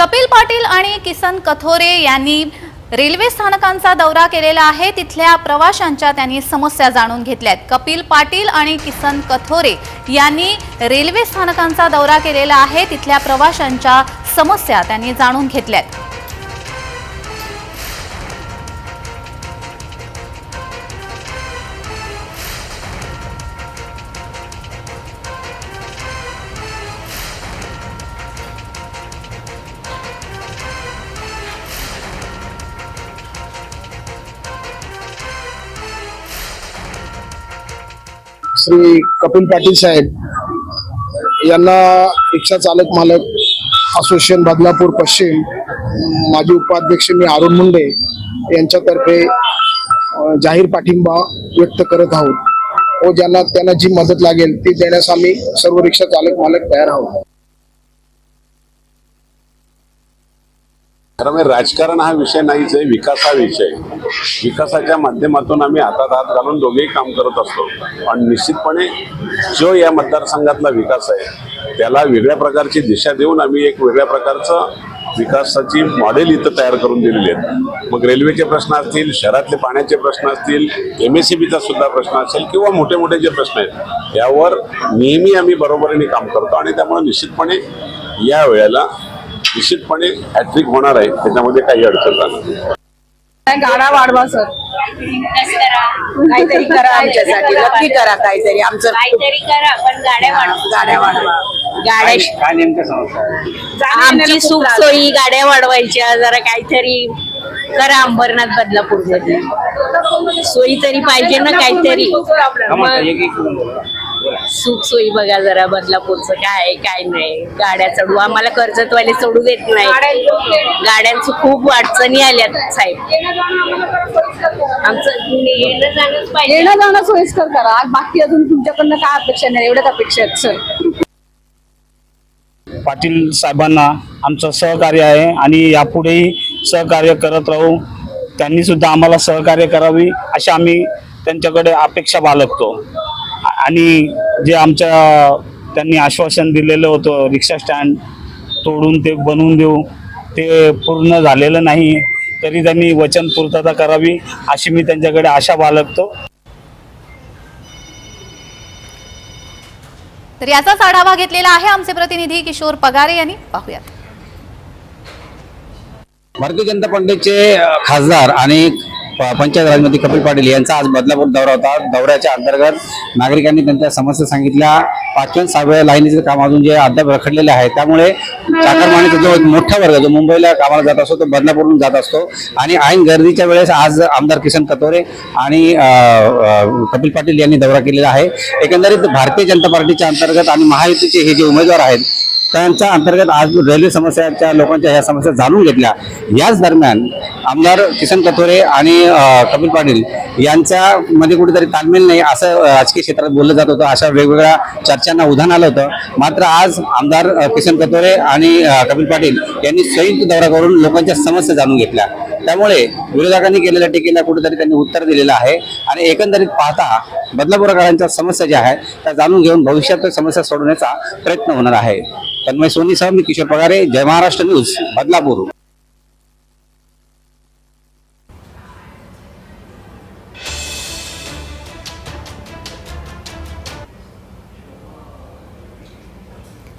कपिल पाटील आणि किसन कथोरे यांनी रेल्वे स्थानकांचा दौरा केलेला आहे. तिथल्या प्रवाशांच्या त्यांनी समस्या जाणून घेतल्या आहेत कपिल पाटील आणि किसन कथोरे यांनी रेल्वे स्थानकांचा दौरा केलेला आहे. तिथल्या प्रवाशांच्या समस्या त्यांनी जाणून घेतल्या आहेत श्री कपिल पाटील साहेब यांना रिक्षा चालक मालक असोसिएशन बदलापूर पश्चिम माजी उपाध्यक्ष मी अरुण मुंडे यांच्यातर्फे जाहीर पाठिंबा व्यक्त करत आहोत. व ज्यांना त्यांना जी मदत लागेल ती देण्यास आम्ही सर्व रिक्षा चालक मालक तयार आहोत. खरं म्हणजे राजकारण हा विषय नाहीच आहे विकास हा विषय. विकासाच्या माध्यमातून आम्ही हातात हात घालून दोघेही काम करत असतो. पण निश्चितपणे जो या मतदारसंघातला विकास आहे त्याला वेगळ्या प्रकारची दिशा देऊन आम्ही एक वेगळ्या प्रकारचं विकासाची मॉडेल इथं तयार करून दिलेली आहेत. मग रेल्वेचे प्रश्न असतील शहरातले पाण्याचे प्रश्न असतील एम एस सी बीचा सुद्धा प्रश्न असेल किंवा मोठे मोठे जे प्रश्न आहेत यावर नेहमी आम्ही बरोबरीने काम करतो आणि त्यामुळे निश्चितपणे या वेळेला निश्चितपणे हॅट्रिक होणार आहे त्याच्यामध्ये काही अडचण राहणार नाही. गाडा वाढवा सर काहीतरी करा आमच्यासाठी नक्की करा काहीतरी आमचं काहीतरी करा पण गाड्या वाढवा गाड्या वाढवा गाड्या काय नेमकं समस्या आमची सुख सोयी गाड्या वाढवायच्या जरा काहीतरी करा अंबरनाथ बदलापूरमध्ये सोयी तरी पाहिजे ना काहीतरी हा सुख सोयी बघा जरा बदलापूरचं काय आहे, काय नाही. गाड्या चढू. आम्हाला कर्जतवाले चढू देत नाही गाड्यांचं खूप अडचणी आल्यात साहेब. आमचं येणं जाणंच पाहिजे. येणं जाणं सोयीस्कर करा. बाकी अजून तुमच्याकडनं काय अपेक्षा नाही एवढ्याच अपेक्षा आहेत सर. पाटील साहेबांना आमचं सहकार्य आहे आणि यापुढेही सहकार्य करत राहू. त्यांनी सुद्धा आम्हाला सहकार्य करावी अशी आम्ही त्यांच्याकडे अपेक्षा बाळगतो. आणि जे आमच्या त्यांनी आश्वासन दिलेलं होतं रिक्षा स्टँड तोडून ते बनवून देऊ ते पूर्ण झालेलं नाही. तरी त्यांनी वचन पूर्तता करावी अशी मी त्यांच्याकडे आशा बाळगतो. तर याचाच आढावा घेतलेला आहे आमचे प्रतिनिधी किशोर पगारे यांनी. पाहूयात. भारतीय जनता पार्टीचे खासदार आणि पंचायत राजमंत्री कपिल पाटील यांचा आज बदलापूर दौरा होता. दौऱ्याच्या अंतर्गत नागरिकांनी त्यांच्या समस्या सांगितल्या. पाचव्या सहाव्या लाईनीचं काम अजून जे अद्याप रखडलेले आहे त्यामुळे चाकरमानीचा जो एक मोठा वर्ग जो मुंबईला कामाला जात असतो तो बदलापूरून जात असतो. आणि ऐन गर्दीच्या वेळेस आज आमदार किसन कतोरे आणि कपिल पाटील यांनी दौरा केलेला आहे. एकंदरीत भारतीय जनता पार्टीच्या अंतर्गत आणि महायुतीचे हे जे उमेदवार आहेत त्यांच्या अंतर्गत आज रेल्वे समस्याच्या लोकांच्या ह्या समस्या जाणून घेतल्या. याच दरम्यान आमदार किसन कथोरे आणि कपिल पाटील यांच्या मध्ये कुठेतरी तालमेल नाही असं राजकीय क्षेत्रात बोललं जात होतं. अशा वेगवेगळ्या चर्चांना उधाण आलं होतं. मात्र आज आमदार किशन किसन कथोरे आणि कपिल पाटील यांनी संयुक्त दौरा करून लोकांच्या समस्या जाणून घेतल्या. त्यामुळे विरोधकांनी केलेल्या टीकेला कुठेतरी त्यांनी उत्तर दिलेलं आहे. आणि एकंदरीत पाहता बदलापूरकरांच्या समस्या ज्या आहेत त्या जाणून घेऊन भविष्यात समस्या सोडवण्याचा प्रयत्न होणार आहे. तन्मय सोनी मी किशोर पगारे जय महाराष्ट्र न्यूज बदलापूर.